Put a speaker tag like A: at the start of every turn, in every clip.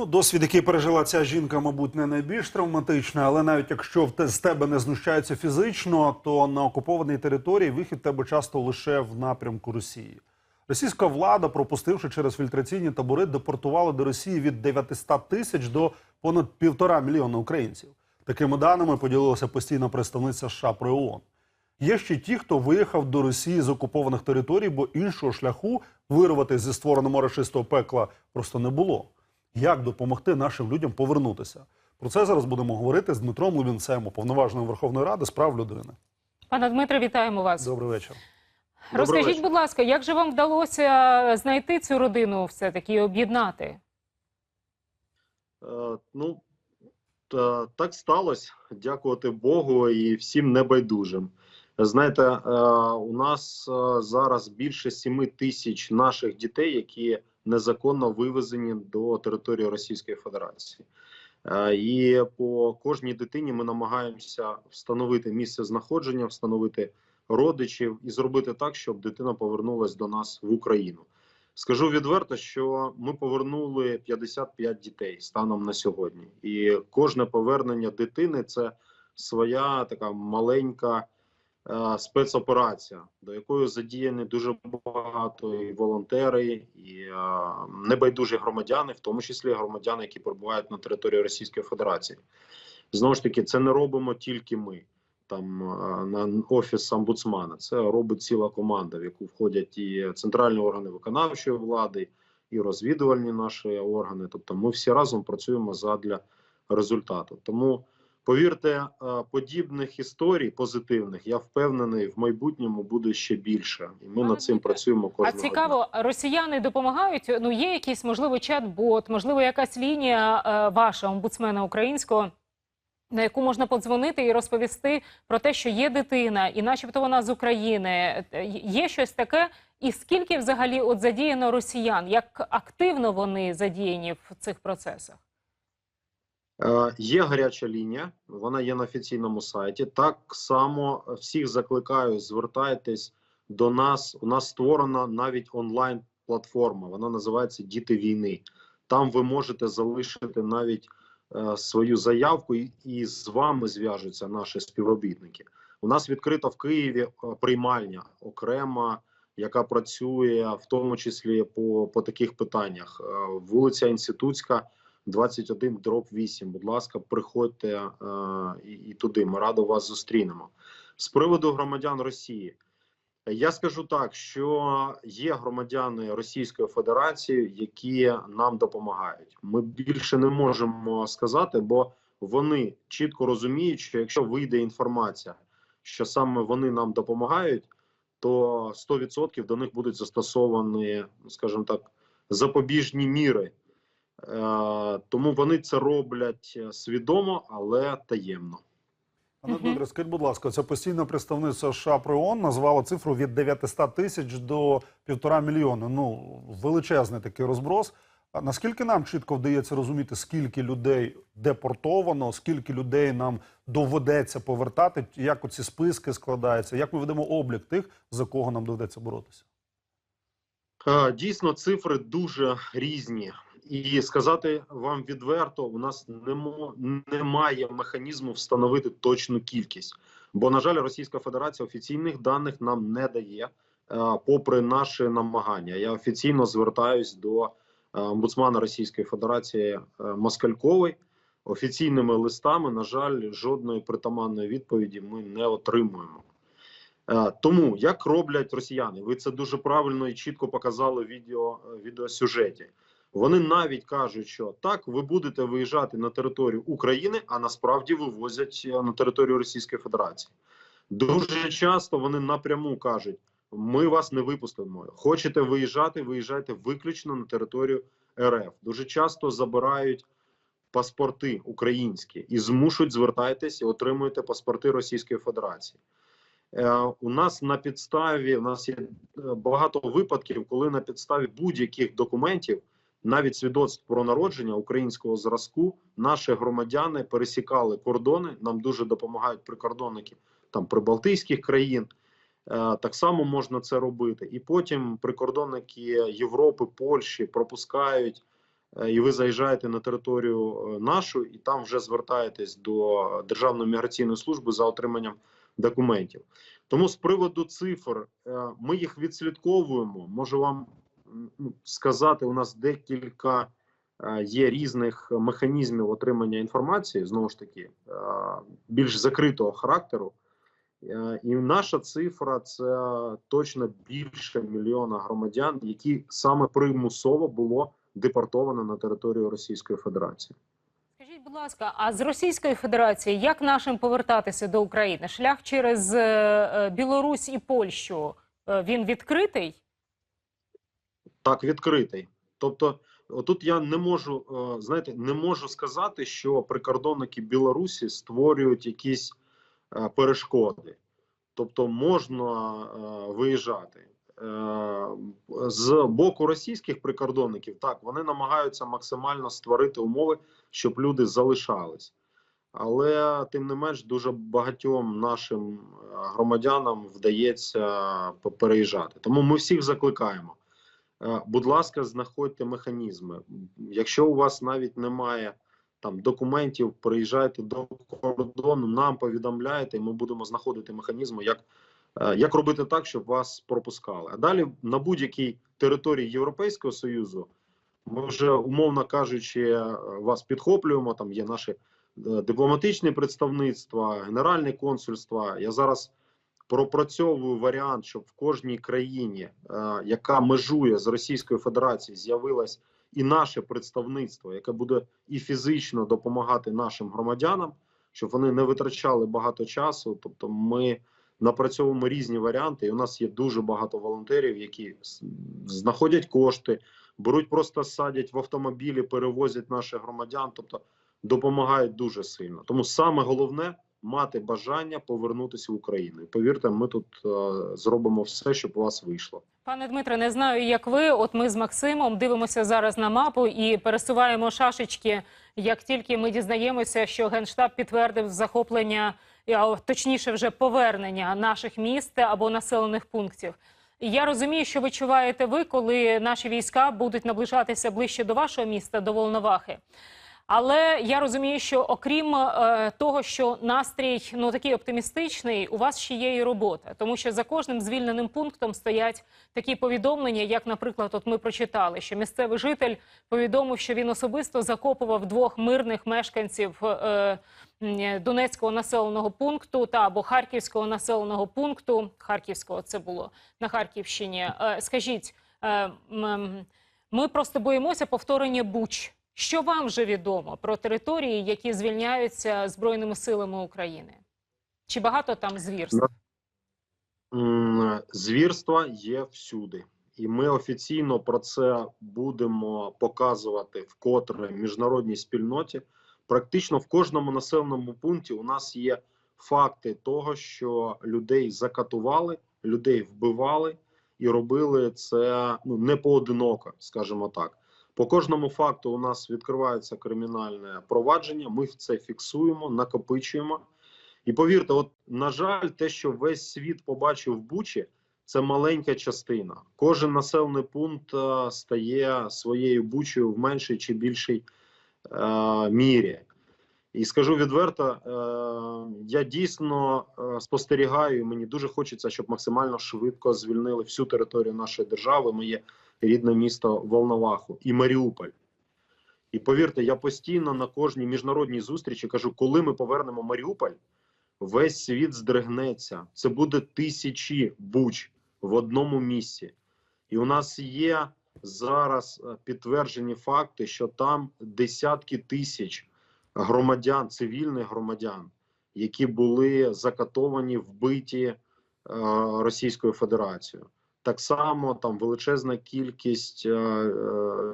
A: Ну, досвід, який пережила ця жінка, мабуть, не найбільш травматичний, але навіть якщо з тебе не знущаються фізично, то на окупованій території вихід тебе часто лише в напрямку Росії. Російська влада, пропустивши через фільтраційні табори, депортувала до Росії від 900 тисяч до понад півтора мільйона українців. Такими даними поділилася постійна представниця США при ООН. Є ще ті, хто виїхав до Росії з окупованих територій, бо іншого шляху вирватися зі створеного рашистого пекла просто не було. Як допомогти нашим людям повернутися? Про це зараз будемо говорити з Дмитром Лубінцем, уповноваженим Верховної Ради з прав людини.
B: Пане Дмитре, вітаємо вас.
A: Добрий вечір.
B: Розкажіть,
C: вечір.
B: будь ласка, як же вам вдалося знайти цю родину все-таки і об'єднати?
C: Е, Ну та- так сталося. Дякувати Богу і всім небайдужим. Знаєте, е, у нас е, зараз більше 7 тисяч наших дітей, які незаконно вивезені до території Російської Федерації. Е, І по кожній дитині ми намагаємося встановити місце знаходження, встановити родичів і зробити так, щоб дитина повернулася до нас в Україну. Скажу відверто, що ми повернули 55 дітей станом на сьогодні, і кожне повернення дитини це своя така маленька спецоперація, до якої задіяні дуже багато і волонтери, і е, небайдужі громадяни, в тому числі громадяни, які перебувають на території Російської Федерації. Знову ж таки, це не робимо тільки ми. Там е, на офіс омбудсмана це робить ціла команда, в яку входять і центральні органи виконавчої влади, і розвідувальні наші органи. Тобто, ми всі разом працюємо задля результату. Тому повірте, е, подібних історій позитивних я впевнений в майбутньому буде ще більше, і ми
B: Пане
C: над цим працюємо
B: А
C: кожного дня.
B: цікаво, росіяни допомагають? Ну, є якийсь, можливо, чат-бот, можливо, якась лінія е, ваша, омбудсмена українського, на яку можна подзвонити і розповісти про те, що є дитина, і начебто вона з України. Е, Є щось таке? І скільки взагалі от задіяно росіян? Як активно вони задіяні в цих процесах?
C: Е, Є гаряча лінія, вона є на офіційному сайті. Так само всіх закликаю, звертайтесь до нас. У нас створена навіть онлайн платформа. Вона називається Діти війни. Там ви можете залишити навіть е, свою заявку, і, і з вами зв'яжуться наші співробітники. У нас відкрита в Києві е, приймальня окрема, яка працює в тому числі по, по таких питаннях. Е, Вулиця Інститутська. 21 дроб 8. Будь ласка, приходьте е, і, і туди. Ми радо вас зустрінемо. З приводу громадян Росії. Я скажу так, що є громадяни Російської Федерації, які нам допомагають. Ми більше не можемо сказати, бо вони чітко розуміють, що якщо вийде інформація, що саме вони нам допомагають, то 100% до них будуть застосовані, скажімо так, запобіжні міри. Е, Тому вони це роблять е, свідомо, але таємно.
A: Пане Дмитре, скажіть, будь ласка, ця постійна представниця США при ООН назвала цифру від 900 тисяч до півтора мільйона. Ну, величезний такий розброс. А наскільки нам чітко вдається розуміти, скільки людей депортовано, скільки людей нам доведеться повертати, як оці списки складаються, як ми ведемо облік тих, за кого нам доведеться боротися?
C: Е, Дійсно, цифри дуже різні. І сказати вам відверто, у нас немо, немає механізму встановити точну кількість. Бо, на жаль, Російська Федерація офіційних даних нам не дає, е, попри наші намагання. Я офіційно звертаюсь до е, омбудсмана Російської Федерації е, Москалькової. Офіційними листами, на жаль, жодної притаманної відповіді ми не отримуємо. Тому як роблять росіяни, ви це дуже правильно і чітко показали в відео відеосюжеті. Вони навіть кажуть, що так, ви будете виїжджати на територію України, а насправді вивозять е, на територію Російської Федерації. Дуже часто вони напряму кажуть: ми вас не випустимо. Хочете виїжджати, виїжджайте виключно на територію РФ. Дуже часто забирають паспорти українські і змушують і отримуєте паспорти Російської Федерації. Е, у нас на підставі у нас є е, багато випадків, коли на підставі будь-яких документів, навіть свідоцтв про народження українського зразку, наші громадяни пересікали кордони. Нам дуже допомагають прикордонники там прибалтійських країн. Е, Так само можна це робити, і потім прикордонники Європи, Польщі пропускають е, і ви заїжджаєте на територію е, нашу, і там вже звертаєтесь до Державної міграційної служби за отриманням документів. Тому з приводу цифр ми їх відслідковуємо. Можу вам сказати, у нас декілька е, є різних механізмів отримання інформації, знову ж таки, е, більш закритого характеру. Е, І наша цифра це точно більше мільйона громадян, які саме примусово було депортовано на територію Російської Федерації.
B: Скажіть, будь ласка, а з Російської Федерації як нашим повертатися до України? Шлях через Білорусь і Польщу він відкритий?
C: Так відкритий. Тобто, отут я не можу е, знаєте, не можу сказати, що прикордонники Білорусі створюють якісь е, перешкоди. Тобто можна е, виїжджати. З боку російських прикордонників так вони намагаються максимально створити умови, щоб люди залишались. Але тим не менш дуже багатьом нашим громадянам вдається переїжджати. Тому ми всіх закликаємо. Е, Будь ласка, знаходьте механізми. Якщо у вас навіть немає там документів, приїжджайте до кордону, нам повідомляйте, і ми будемо знаходити механізми, як, е, як робити так, щоб вас пропускали. А далі на будь-якій території Європейського Союзу ми вже, умовно кажучи, е, вас підхоплюємо. Там є наші дипломатичні представництва, генеральні консульства. Я зараз пропрацьовую варіант, щоб в кожній країні, е, яка межує з Російською Федерацією, з'явилось і наше представництво, яке буде і фізично допомагати нашим громадянам, щоб вони не витрачали багато часу. Тобто, ми напрацьовуємо різні варіанти, і у нас є дуже багато волонтерів, які знаходять кошти, беруть, просто садять в автомобілі, перевозять наших громадян, тобто допомагають дуже сильно. Тому саме головне мати бажання повернутися в Україну. Повірте, ми тут е, зробимо все, щоб у вас вийшло.
B: Пане Дмитре, не знаю, як ви. От ми з Максимом дивимося зараз на мапу і пересуваємо шашечки. Як тільки ми дізнаємося, що генштаб підтвердив захоплення, а точніше, вже повернення наших міст або населених пунктів. Я розумію, що відчуваєте ви, коли наші війська будуть наближатися ближче до вашого міста, до Волновахи. Але я розумію, що окрім е, того, що настрій ну такий оптимістичний, у вас ще є і робота, тому що за кожним звільненим пунктом стоять такі повідомлення, як, наприклад, от ми прочитали, що місцевий житель повідомив, що він особисто закопував двох мирних мешканців е, Донецького населеного пункту та або Харківського населеного пункту. Харківського це було на Харківщині. Е, скажіть, ми просто боїмося повторення буч. Що вам вже відомо про території, які звільняються Збройними силами України? Чи багато там звірств?
C: Звірства є всюди, і ми офіційно про це будемо показувати вкотре міжнародній спільноті. Практично в кожному населеному пункті у нас є факти того, що людей закатували, людей вбивали і робили це ну не поодиноко, скажімо так. По кожному факту у нас відкривається кримінальне провадження. Ми це фіксуємо, накопичуємо. І повірте, от на жаль, те, що весь світ побачив в Бучі, це маленька частина. Кожен населений пункт е, стає своєю бучею в меншій чи більшій е, мірі. І скажу відверто, е, я дійсно е, спостерігаю, мені дуже хочеться, щоб максимально швидко звільнили всю територію нашої держави, моє рідне місто Волноваху і Маріуполь. І повірте, я постійно на кожній міжнародній зустрічі кажу, коли ми повернемо Маріуполь, весь світ здригнеться. Це буде тисячі буч в одному місці. І у нас є зараз е, підтверджені факти, що там десятки тисяч громадян, цивільних громадян, які були закатовані, вбиті е, Російською Федерацією. Так само там величезна кількість е, е,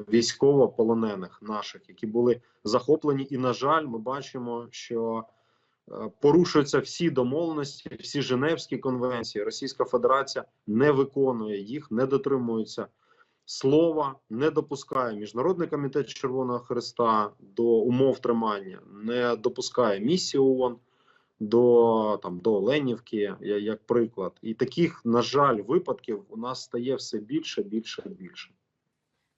C: військовополонених наших, які були захоплені, і на жаль, ми бачимо, що е, порушуються всі домовленості, всі Женевські конвенції. Російська Федерація не виконує їх, не дотримується слова, не допускає. Міжнародний комітет Червоного Христа до умов тримання, не допускає місію ООН до там до Оленівки, я- як приклад, і таких на жаль випадків у нас стає все більше, більше, більше.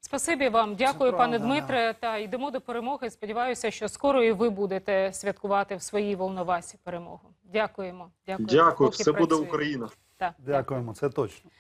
B: Спасибі вам, дякую, пане
A: правда, да.
B: Дмитре. Та йдемо до перемоги. Сподіваюся, що скоро і ви будете святкувати в своїй Волновасі перемогу. Дякуємо. Дякую.
C: Дякую, все буде. Україна.
B: Так,
A: Дякуємо, це точно.